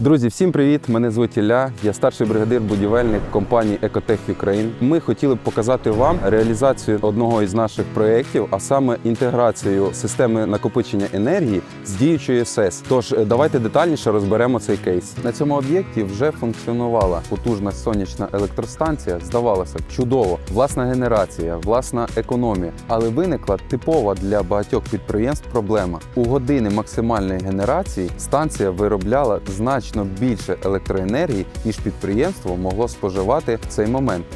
Друзі, всім привіт! Мене звуть Ілля. Я старший бригадир будівельник компанії Ecotech Ukraine. Ми хотіли б показати вам реалізацію одного із наших проєктів, а саме інтеграцію системи накопичення енергії з діючою СЕС. Тож е, давайте детальніше розберемо цей кейс. На цьому об'єкті вже функціонувала потужна сонячна електростанція. Здавалося б, чудово, власна генерація, власна економія. Але виникла типова для багатьох підприємств проблема. У години максимальної генерації станція виробляла значно більше електроенергії, ніж підприємство могло споживати в цей момент.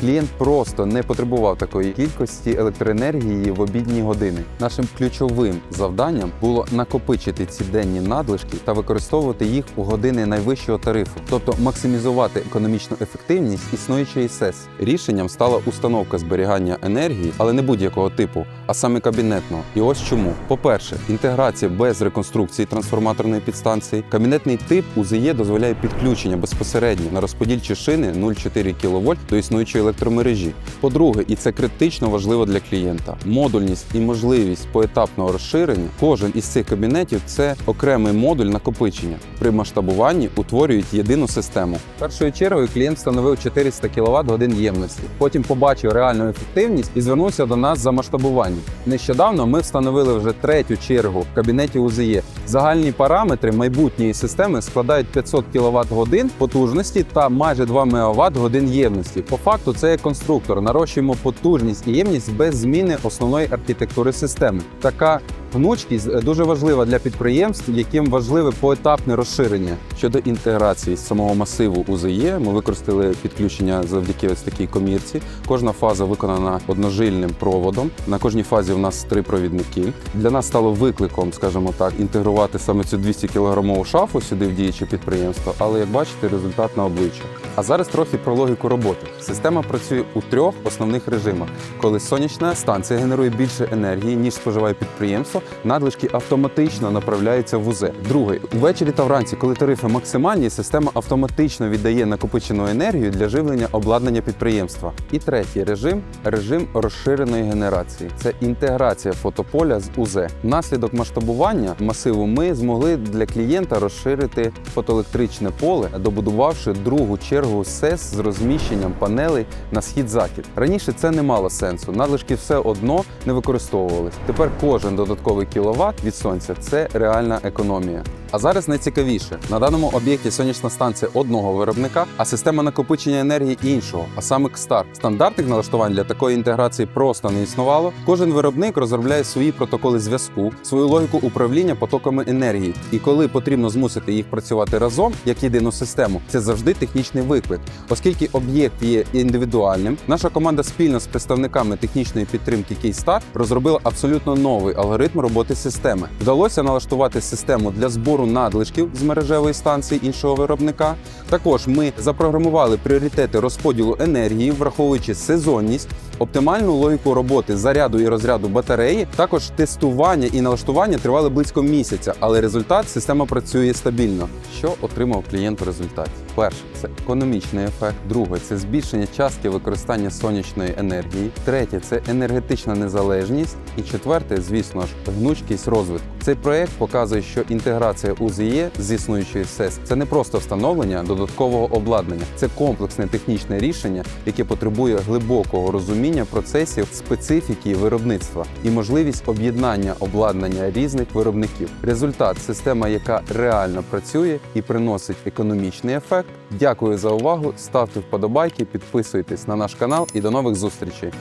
Клієнт просто не потребував такої кількості електроенергії в обідні години. Нашим ключовим завданням було накопичити ці денні надлишки та використовувати їх у години найвищого тарифу, тобто максимізувати економічну ефективність існуючої СЕС. Рішенням стала установка зберігання енергії, але не будь-якого типу, а саме кабінетного. І ось чому: по-перше, інтеграція без реконструкції трансформаторної підстанції. Кабінетний тип УЗЄ дозволяє підключення безпосередньо на розподільчі шини 0,4 кВт до існуючої електромережі. По-друге, і це критично важливо для клієнта. Модульність і можливість поетапного розширення. Кожен із цих кабінетів це окремий модуль накопичення. При масштабуванні утворюють єдину систему. Першою чергою клієнт встановив 400 кВт годин ємності. Потім побачив реальну ефективність і звернувся до нас за масштабуванням. Нещодавно ми встановили вже третю чергу в кабінеті УЗЄ. Загальні параметри майбутньої системи складають 500 кВт годин потужності та майже 2 МВт годин ємності. По факту це конструктор. Нарощуємо потужність і ємність без зміни основної архітектури системи. Така Гнучкість дуже важлива для підприємств, яким важливе поетапне розширення. Щодо інтеграції самого масиву УЗЄ, ми використали підключення завдяки ось такій комірці. Кожна фаза виконана одножильним проводом. На кожній фазі у нас три провідники. Для нас стало викликом, скажімо так, інтегрувати саме цю 200 кілограмову шафу сюди в діюче підприємство. Але як бачите, результат на обличчя. А зараз трохи про логіку роботи. Система працює у трьох основних режимах: коли сонячна станція генерує більше енергії, ніж споживає підприємство, надлишки автоматично направляються в УЗ. Другий ввечері та вранці, коли тарифи максимальні, система автоматично віддає накопичену енергію для живлення обладнання підприємства. І третій режим режим розширеної генерації. Це інтеграція фотополя з УЗ. Внаслідок масштабування масиву ми змогли для клієнта розширити фотоелектричне поле, добудувавши другу чергу СЕС з розміщенням панелей на схід-захід. Раніше це не мало сенсу. Надлишки все одно не використовувались. Тепер кожен додатковий кіловат від сонця це реальна економія. А зараз найцікавіше на даному об'єкті сонячна станція одного виробника, а система накопичення енергії іншого, а саме КСТАР. Стандартних налаштувань для такої інтеграції просто не існувало. Кожен виробник розробляє свої протоколи зв'язку, свою логіку управління потоками енергії. І коли потрібно змусити їх працювати разом як єдину систему, це завжди технічний виклик, оскільки об'єкт є індивідуальним. Наша команда спільно з представниками технічної підтримки Кейстар розробила абсолютно новий алгоритм роботи системи. Вдалося налаштувати систему для збору надлишків з мережевої станції іншого виробника. Також ми запрограмували пріоритети розподілу енергії, враховуючи сезонність. Оптимальну логіку роботи заряду і розряду батареї, також тестування і налаштування тривали близько місяця, але результат система працює стабільно. Що отримав клієнт в результаті? Перше це економічний ефект. Друге це збільшення частки використання сонячної енергії. Третє це енергетична незалежність. І четверте, звісно ж, гнучкість розвитку. Цей проект показує, що інтеграція УЗЄ з існуючої СЕС це не просто встановлення додаткового обладнання, це комплексне технічне рішення, яке потребує глибокого розуміння процесів специфіки виробництва і можливість об'єднання обладнання різних виробників. Результат система, яка реально працює і приносить економічний ефект. Дякую за увагу. Ставте вподобайки, підписуйтесь на наш канал і до нових зустрічей.